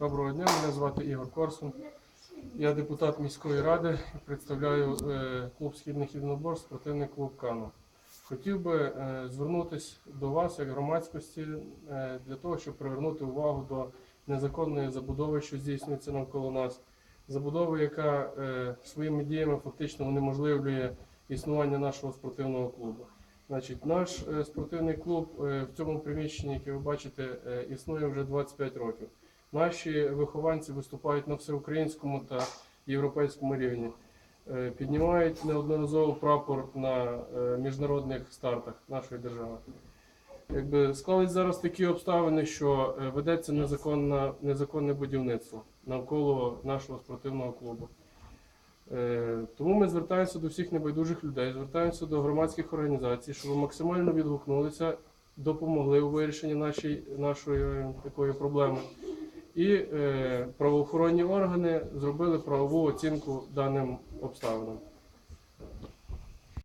Доброго дня, мене звати Ігор Корсун. Я депутат міської ради і представляю е, клуб східних єдиноборств, спортивний клуб Кано. Хотів би е, звернутися до вас як громадськості е, для того, щоб привернути увагу до незаконної забудови, що здійснюється навколо нас. Забудови, яка своїми діями фактично унеможливлює існування нашого спортивного клубу. Значить, наш спортивний клуб в цьому приміщенні, яке ви бачите, існує вже 25 років. Наші вихованці виступають на всеукраїнському та європейському рівні. Е, Піднімають неодноразово прапор на е, міжнародних стартах нашої держави. Якби склались зараз такі обставини, що е, ведеться незаконне, незаконне будівництво навколо нашого спортивного клубу. Тому ми звертаємося до всіх небайдужих людей, звертаємося до громадських організацій, щоб максимально відгукнулися, допомогли у вирішенні нашої, нашої такої проблеми. І е, правоохоронні органи зробили правову оцінку даним обставинам.